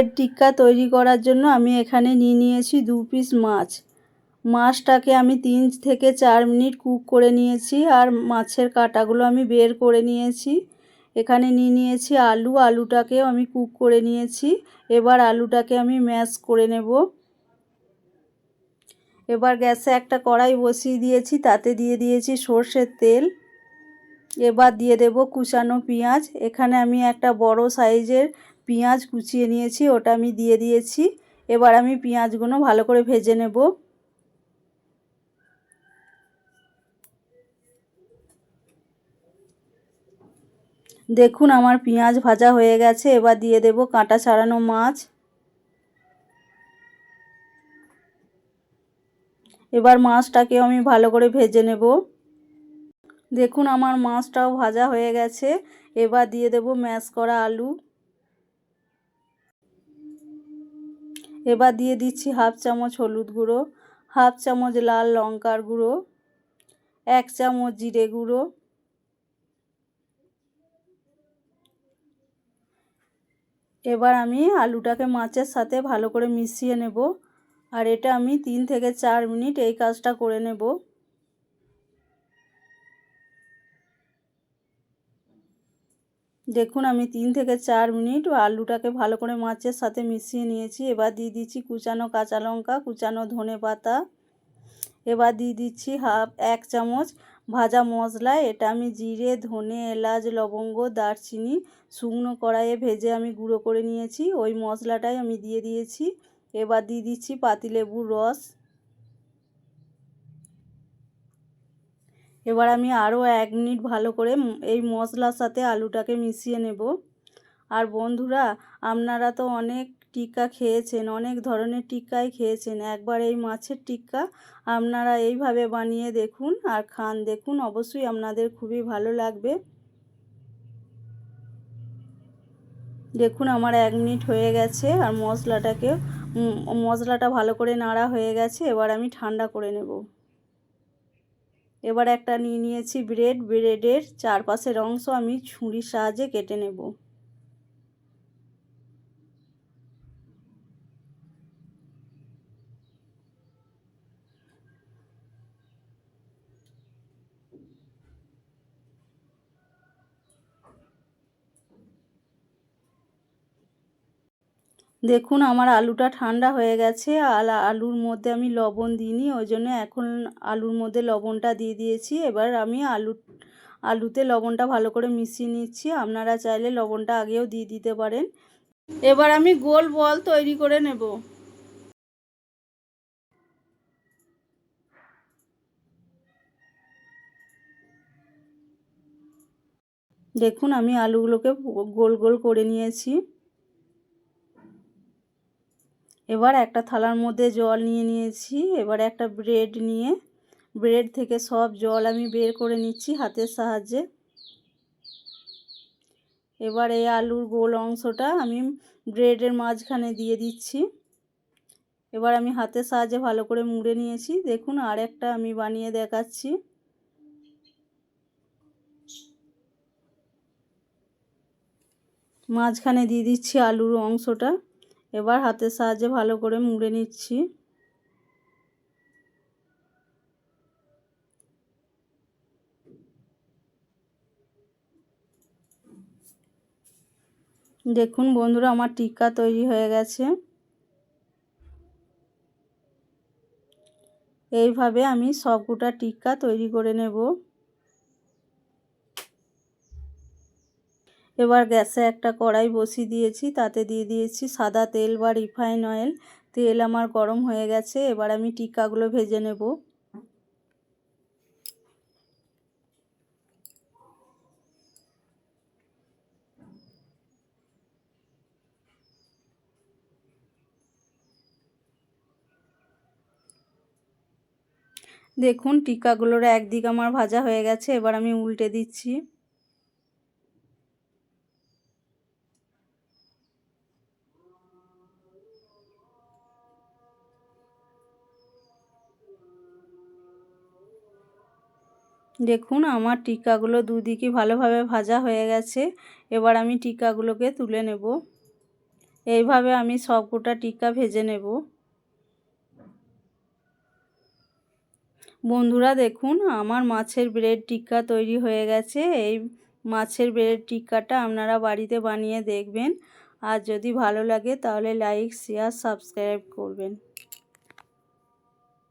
Bread টিক্কা তৈরি করার জন্য আমি এখানে নিয়ে নিয়েছি দু পিস মাছ। মাছটাকে আমি তিন থেকে চার মিনিট কুক করে নিয়েছি আর মাছের কাঁটাগুলো আমি বের করে নিয়েছি। এখানে নিয়ে নিয়েছি আলু, আলুটাকেও আমি কুক করে নিয়েছি। এবার আলুটাকে আমি ম্যাশ করে নেব। এবার গ্যাসে একটা কড়াই বসিয়ে দিয়েছি, তাতে দিয়ে দিয়েছি সর্ষের তেল। এবার দিয়ে দেব কুচানো পেঁয়াজ। এখানে আমি একটা বড় সাইজের পেঁয়াজ কুচিয়ে নিয়েছি, ওটা আমি দিয়ে দিয়েছি। এবার আমি পেঁয়াজগুলো ভালো করে ভেজে নেব। দেখুন আমার পেঁয়াজ ভাজা হয়ে গেছে, এবার দিয়ে দেব কাঁটা ছাড়ানো মাছ। এবার মাছটাকেও আমি ভালো করে ভেজে নেব। দেখুন আমার মাছটাও ভাজা হয়ে গেছে, এবার দিয়ে দেব ম্যাশ করা আলু। এবার দিয়ে দিচ্ছি হাফ চামচ হলুদ গুঁড়ো, হাফ চামচ লাল লঙ্কার গুঁড়ো, এক চামচ জিরে গুঁড়ো, এবার আমি আলুটাকে মাছের সাথে ভালো করে মিশিয়ে নেব। আর এটা আমি তিন থেকে চার মিনিট এই কাজটা করে নেব। দেখুন, আমি তিন থেকে চার মিনিট আলুটাকে ভালো করে মাছের সাথে মিশিয়ে নিয়েছি। এবার দিয়ে দিচ্ছি কুচানো কাঁচা লঙ্কা, কুচানো ধনে পাতা। এবার দিয়ে দিচ্ছি হাফ, এক চামচ ভাজা মশলা। এটা আমি জিরে, ধনে, এলাচ, লবঙ্গ, দারচিনি, শুকনো কড়াইয়ে ভেজে আমি গুঁড়ো করে নিয়েছি। ওই মশলাটাই আমি দিয়ে দিয়েছি। এবার দিয়ে দিচ্ছি পাতিলেবুর রস। এবার আমি আরও এক মিনিট ভালো করে এই মশলার সাথে আলুটাকে মিশিয়ে নেব। আর বন্ধুরা, আপনারা তো অনেক টিক্কা খেয়েছেন, অনেক ধরনের টিক্কাই খেয়েছেন। একবার এই মাছের টিক্কা আপনারা এইভাবে বানিয়ে দেখুন আর খান। দেখুন, অবশ্যই আপনাদের খুবই ভালো লাগবে। দেখুন, আমার এক মিনিট হয়ে গেছে আর মশলাটাকে মশলাটা ভালো করে নাড়া হয়ে গেছে। এবার আমি ঠান্ডা করে নেব। এবার একটা নিয়ে নিয়েছি ব্রেড ব্রেডের চারপাশের অংশ আমি ছুরির সাহায্যে কেটে নেব। দেখুন, আমার আলুটা ঠান্ডা হয়ে গেছে আর আলুর মধ্যে আমি লবণ দিইনি, ওই জন্য এখন আলুর মধ্যে লবণটা দিয়ে দিয়েছি। এবার আমি আলু, আলুতে লবণটা ভালো করে মিশিয়ে নিচ্ছি। আপনারা চাইলে লবণটা আগেও দিয়ে দিতে পারেন। এবার আমি গোল বল তৈরি করে নেব। দেখুন, আমি আলুগুলোকে গোল গোল করে নিয়েছি। এবার একটা থালার মধ্যে জল নিয়ে নিয়েছি, এবার একটা ব্রেড নিয়ে। ব্রেড থেকে সব জল আমি বের করে নিচ্ছি হাতের সাহায্যে। এবার এই আলুর গোল অংশটা আমি ব্রেডের মাঝখানে দিয়ে দিচ্ছি। এবার আমি হাতের সাহায্যে ভালো করে মুড়ে নিয়েছি। দেখুন আর একটা আমি বানিয়ে দেখাচ্ছি। মাঝখানে দিয়ে দিচ্ছি আলুর অংশটা। এবার হাতের সাহায্যে ভালো করে মুড়ে নিচ্ছি। দেখুন বন্ধুরা, আমার টিক্কা তৈরি হয়ে গেছে। এইভাবে আমি সবগুটা টিক্কা তৈরি করে নেব। এবার গ্যাসে একটা কড়াই বসিয়ে দিয়েছি, তাতে দিয়ে দিয়েছি সাদা তেল বা রিফাইন অয়েল। তেল আমার গরম হয়ে গেছে, এবার আমি টিক্কাগুলো ভেজে নেব। দেখুন, টিকাগুলোর একদিক আমার ভাজা হয়ে গেছে, এবার আমি উল্টে দিচ্ছি। দেখুন, আমার টিক্কাগুলো দুদিকে ভালোভাবে ভাজা হয়ে গেছে। এবার আমি টিক্কাগুলোকে তুলে নেব। এইভাবে আমি সবকটা টিক্কা ভেজে নেব। বন্ধুরা, দেখুন, আমার মাছের ব্রেড টিক্কা তৈরি হয়ে গেছে। এই মাছের ব্রেড টিক্কাটা আপনারা বাড়িতে বানিয়ে দেখবেন। আর যদি ভালো লাগে, তাহলে লাইক, শেয়ার, সাবস্ক্রাইব করবেন।